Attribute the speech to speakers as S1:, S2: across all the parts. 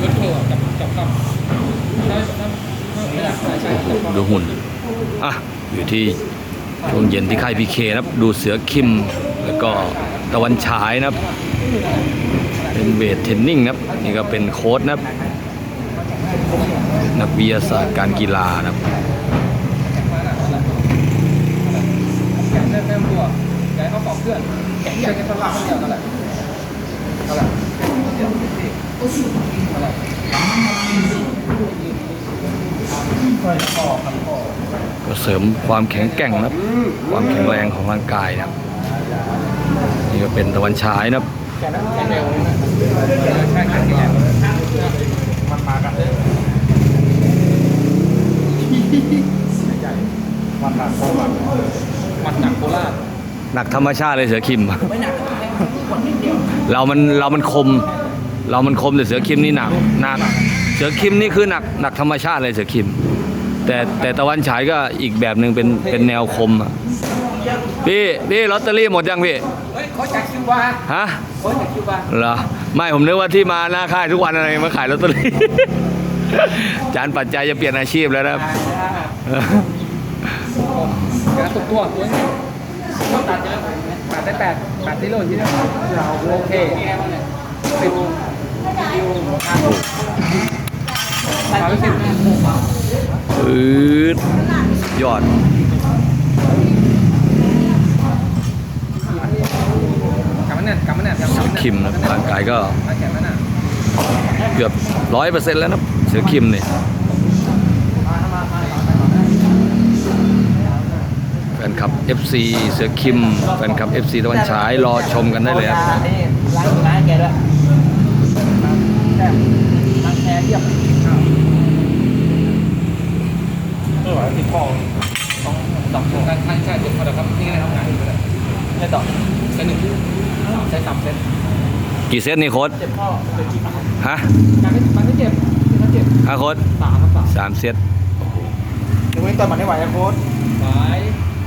S1: อยู่บนโถจับจับกล้องได้ได้ไม่ได้ใช่ใช่จับกล้อง
S2: ดูหุ่น อะ อยู่ที่ช่วงเย็นที่ค่ายพีเคนะครับ ดูเสือคิม แล้วก็ตะวันฉายนะครับ เป็นเวทเทรนนิ่งนะครับ นี่ก็เป็นโค้ชนะครับ นักวิทยาศาสตร์การกีฬานะครับ
S1: แขนเริ่มเริ่มตัวแขนเขาสองเคลื่อนแขนใหญ่แค่สลับเดียวนั่นแหละนั่นแหละนั่นแหละค่อยคอครับคอ
S2: ก็เสริมความแข็งแกร่งนะครับ ความแข็งแรงของร่างกายนะครับนี่ก็เป็นตะวันฉายนะครับ
S1: แขนนั้นแขนเร็วใช่แขนแรงมันมากันเลยมันหนักโคราชมันหนักโคราช
S2: หนักธรรมชาติเลยเสือคิมเรามันเรามันคม เรามันคมแต่เสือคิมนี่หนักหนักเสือคิมนี่คือหนักหนักธรรมชาติเลยเสือคิม แต่แต่ตะวันฉายก็อีกแบบหนึ่งเป็นเป็นแนวคมอะพี่พี่ลอตเตอรี่หมดยังพี่
S1: เฮ้ยเขาจากคิวบาร์
S2: ฮะ
S1: เขาจากคิวบาร์
S2: เหรอไม่ผมนึกว่าที่มาหน้าค่ายทุกวันอะไรมาขายลอตเตอรี่ จานปัจจัยจะเปลี่ยนอาชีพแล้วนะครับ
S1: แกตุกตัวตัวนี้เขาตัดเยอะตัดได้แปดแปดที่โลที่นี่เราโอเคสิบสา มสิบ
S2: ปืดยอด
S1: กำมันแน่นกำมันแน่นกำมันแน่น
S2: คิมนะร่างกายก็
S1: มาแขนมันน่ะ
S2: เกือบร้อยเปอร์เซ็นต์แล้วนะเสือคิมเนี่ยแฟนคลับ FC เสือคิม แฟนคลับ FC ตะวันฉายรอชมกันได้เลยครับ
S1: ล้างล้างแกด้วยแค่ล้างแคร์เทียบ เออติดคอต้องดอกกันใช่ใช่ติดคอเดี๋ยวครับนี่นะครับงานอยู่เลยไม่ต่อเซนหนึ่งใช้สามเซน
S2: กี่เซตนี่โค้ด
S1: เจ็บข้อเจ็บกี่ครั้ง
S2: ฮะ
S1: การไม่มันไม่เจ็บมันเจ็บ
S2: ฮะโค้ด
S1: สามครับสาม
S2: เซต
S1: เดี๋ยววันนี้ต่อยมันไม่ไหวนะโค้ชไหว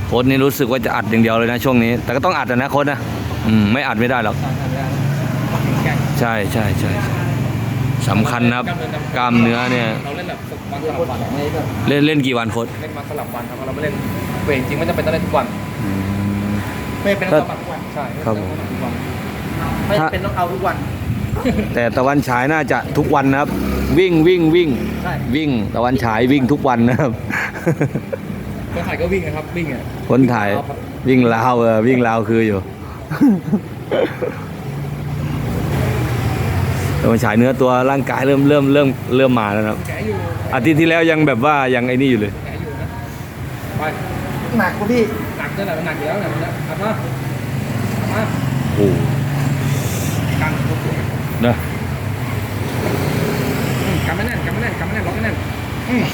S2: โค้ดนี่รู้สึกว่าจะอัดอย่างเดียวเลยนะช่วงนี้ แต่ก็ต้องอัดนะโค้ดนะอืมไม่อัดไม่ได้หรอกใช่ใช่ใช่ สำคัญนะครับกล้ามเนื้อเนี่ย
S1: เราเล่นแบบฝึกวันสลับวัน
S2: เล่นเล่นกี่วันโค้ด
S1: เล่นมาสลับวันครับเราไม่เล่นเวทจริงไม่จำเป็นต้องเล่นทุกวัน
S2: อืม
S1: ไม่เป็นต้องสลับทุกวันใช่
S2: ครับผม
S1: ทุกวันไม่เป็นต้องเอาทุกวัน
S2: แต่ตะวันฉายน่าจะทุกวันนะครับ วิ่งวิ่งวิ่ง
S1: ใช่
S2: วิ่งตะวันฉายวิ่งทุกวันนะครับ
S1: คนถ่ายก็วิ่งนะครับวิ่งอะ
S2: คนถ่ายวิ่งราวเออวิ่งราวคืออยู่ ตะวันฉายเนื้อตัวร่างกายเริ่มเริ่มเริ่มเริ่มมาแล้วนะครับ
S1: แกะอยู่
S2: อาทิตย์ที่แล้วยังแบบว่ายังไอ้นี่อยู่เลย
S1: แกะอยู่นะไปหนักกูพี่หนักจะไหนมันหนักอยู่แล้วเนี่ยมันจะทำมาทำมา
S2: โอ้
S1: กันตัวสวย
S2: เนอะ
S1: อืมกำไม่แน่นกำไม่แน่นกำไม่แน่นล็อกไม่แน่นอืม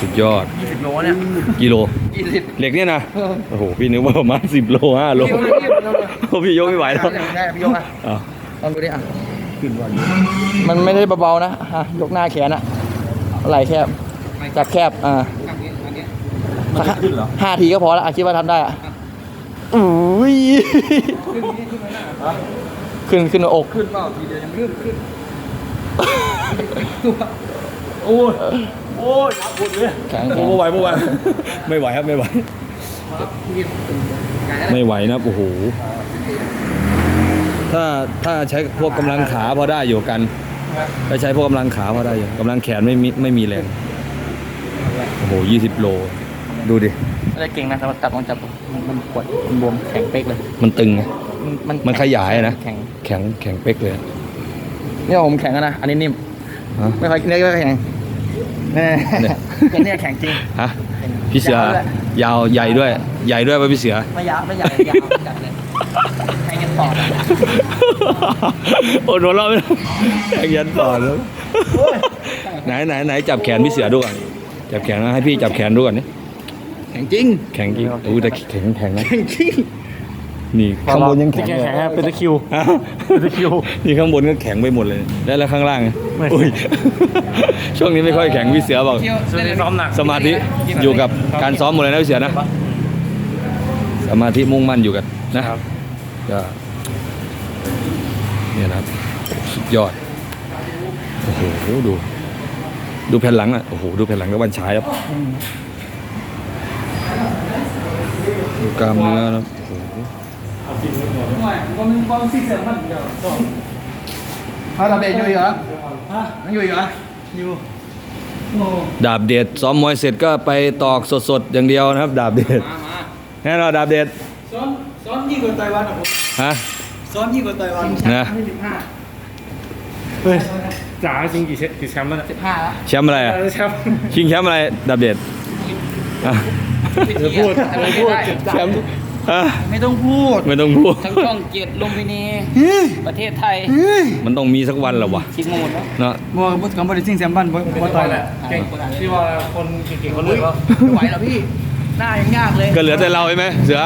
S2: สุดยอด
S1: ยี่สิบโลเนี่ย
S2: กิโล
S1: ยี่สิบ
S2: เหล็กเนี่ยนะ
S1: เออ
S2: โอ้โห พี่นึกว่าประมาณสิบโลห้าโล
S1: พี่ยกเลยพี่ยกเลย
S2: โอ้พี่ยกไม่ไหวแล้ว
S1: ได้พี่ยกอะ
S2: อ้าว
S1: ลองดูดิอะมันไม่ได้เบาๆนะฮะยกหน้าแขนอะไหล่แคบจับแคบอ่าห้าทีก็พอแล้วอะคิดว่าทำได้อะอุ้ยขึ้นขึ้นหัวอกขึ้นเปล่าทีเดียวยังขึ้นขึ้นโอ้ย
S2: โอ้ยปวดเลย
S1: แข็ง
S2: โอ้ไม่ไหวไม่ไหว ไม่ไหวครับไม่ไหว ไม่ไหวนะโอ้โห ถ้าถ้าใช้พวกกำลังขาพอได้อยู่กันถ้าใช้พวกกำลังขาพอได้อยู่กำลังแขนไม่มีไม่มีแรง โอ้โหยี่สิบโล ดูดิ
S1: ไม่ได้เก่งนะแต่ว่าจับต้องจับมันมันปวดมันบวมแข็งเป๊กเลย
S2: มันตึงไง
S1: มันมัน
S2: มันขยายอะนะ
S1: แข็ง
S2: แข็งแข็งเป๊กเลย
S1: เนี่ยผมแข็งอะนะ อันนี้นิ่ม
S2: ฮะ
S1: ไม่ค่อยเนี่ยไม่ค่อยแข็ง เนี่ย
S2: เนี่ย
S1: เนี่ยแข็งจริง
S2: ฮะพี่เสือยาวใหญ่ด้วย ใหญ่ด้วยป่ะพี่เสือ
S1: ไม่ยาวไม่ใหญ่ยาวจัดเลยแข็งยันปอดอะ
S2: โอ้โหเราไม่ได้แข่งยันต่อแล้วไหนไหนไหนจับแขนพี่เสือดูก่อนจับแขนนะให้พี่จับแขนดูก่อนนี่
S1: แข็งจริง
S2: แข็งจริงโอ้แต่แข็งแข็งนะ
S1: แข็งจริง
S2: นี่ข้างบนยังแข็ง
S1: แข็ง
S2: เลย
S1: แข็งเป็นตะคริว
S2: ฮะ
S1: เป็นตะคริว
S2: นี่ข้างบนก็แข็งไปหมดเลย แล้วแล้วข้างล่างอะ
S1: ไม่
S2: อุ้ย ช่วงนี้ไม่ค่อยแข็งพี่เสือบอก
S1: ช่วงนี้ซ้อมหนัก
S2: สมาธิอยู่กับการซ้อมหมดเลยนะพี่เสือนะ สมาธิมุ่งมั่นอยู่กับนะครับก็เนี่ยนะครับสุดยอด โอ้โหดู ดูแผ่นหลังอะ โอ้โหดูแผ่นหลังก็วันฉายครับดูกล้ามเนื้อนะครับ โอ้โห
S1: ก็มึงก็ซีเซอร์มันเดียวฮะเราเบยอยู่อีกเหรอฮะยังอยู่อีกเหรออยู่โอ้
S2: ดาบเดชซ้อมมวยเสร็จก็ไปตอกสดๆอย่างเดียวนะครับ ดาบเดช
S1: มามา
S2: แน่นอนดาบเดช
S1: ซ้อมซ้อมยิ่งกว่าไต้หวันอะผม
S2: ฮะ
S1: ซ้อมยิ่งกว่าไต้หวัน
S2: นะ
S1: สิบห้า
S3: เฮ้ยจ๋าจริงกี่เชกี่แชมป์แล้วเนี่ย
S1: สิบห้าแล้ว
S2: แชมป์อะไรอะ
S3: เออแชมป์
S2: ชิงแชมป์อะไรดาบเดชอะ
S3: เธอพูดเธอพูด
S2: แชมป์ฮะ
S1: ไม่ต้องพูด
S2: ไม่ต้องพูด
S4: ทั้งช่องเกียรติลุมพินีประเทศไทย
S2: มันต้องมีสักวันแหละวะ
S4: ชิงหมดแล้ว
S2: เนาะ
S1: มัวกับคำบริสิ่งแซมบันบ่บ่ต่อยแหละ
S3: เก่งที่ว่าคนเก่งๆคนเลยก็
S1: ไม่ไหวแล้วพี่หน้ายังยากเลย
S2: ก็เหลือแต่เราใช่ไหมเสือ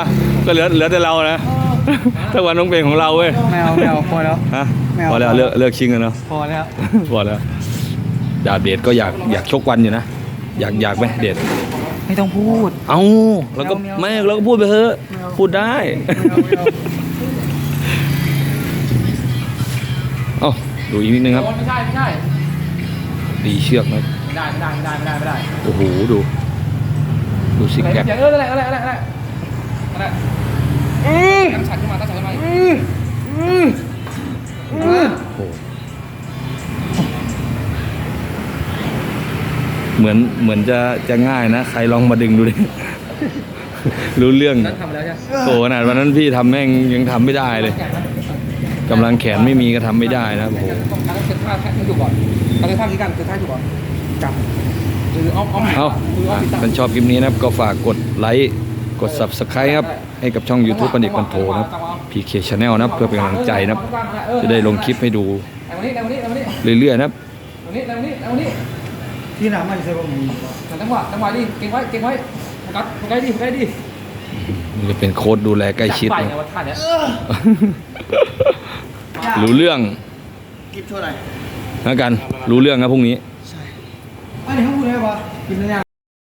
S2: ก็เหลือเหลือแต่เรานะถ้าวันต้องเป็นของเราเว้ย
S1: ไม่เอาไม่เอาพอแล้ว
S2: ฮะ
S1: ไม่เอา
S2: พอแล้วเลิกเลิกชิงกันเนาะ
S1: พอแล้ว
S2: พอแล้วดาบเดชก็อยากอยากชกวันอยู่นะอยากอยากไหมเดช
S1: ไม่ต้องพูด
S2: เอาแล้วก็ไม่เราก็พูดไปเถอะพูดได้เอ้าดูอีกนิดนึงครับ
S1: ไม่ใช่ไม่ใช่
S2: ตีเชือกนะ
S1: ไม่ได้ไม่ได้ไม่ได้ไม่ได้ไม่ได้
S2: โอ้โหดู ดูซิก
S1: อะไร
S2: แพค
S1: อย่างเอออะไรอะไรอะไรอะไรอะไรตั้งฉันขึ้นม
S2: เหมือนเหมือนจะจะง่ายนะ ใครลองมาดึงดูดิ รู้เรื่อง
S1: นั่นทำแล้วใช่ไหม
S2: โอ้ขนาดวันนั้นพี่ทำแม่งยังทำไม่ได้เลยกำลังแขนไม่มีก็ทำไม่ได้นะโอ้โห
S1: ต้องการเซตท่าให้ถูกก่อนเราจะท่าที่กันเซตท่าถูกก่อนจับหรือเอาเอา
S2: เอา
S1: หรือเอา
S2: อะ
S1: ติดตั้ง
S2: ท่านชอบคลิปนี้นะครับก็ฝากกดไลค์กด subscribe ครับ ให้กับช่อง YouTube ปันเด็กปันโทนะครับ PK Channel นะครับเพื่อเป็นกำลังใจนะครับ จะได้ลงคลิปให้ดู
S1: ไอ้วันนี้ไอ้วันนี้ไอ้วันนี้
S2: เรื่อยๆนะครับ
S1: วันนี้ไอ้วันนี้ไอ้วันนี้
S3: ที่น้ำมันใช่ป่ะมึง
S1: จังหวะจังหวะดิเก่งไว้เก่งไว้โฟกัสโฟกัสดิโฟกัสดิ
S2: นี่จะเป็นโค้ดดูแลใกล้ชิด
S1: ไป
S2: นะ
S1: ไงว่าท่าเนี้ย
S2: รู้เรื่อง
S1: กิฟช่วยหน่อย
S2: นะกันรู้เรื่องครับพรุ่งนี้
S1: อันนี้เขาพูดได้ปะกินได้ยัง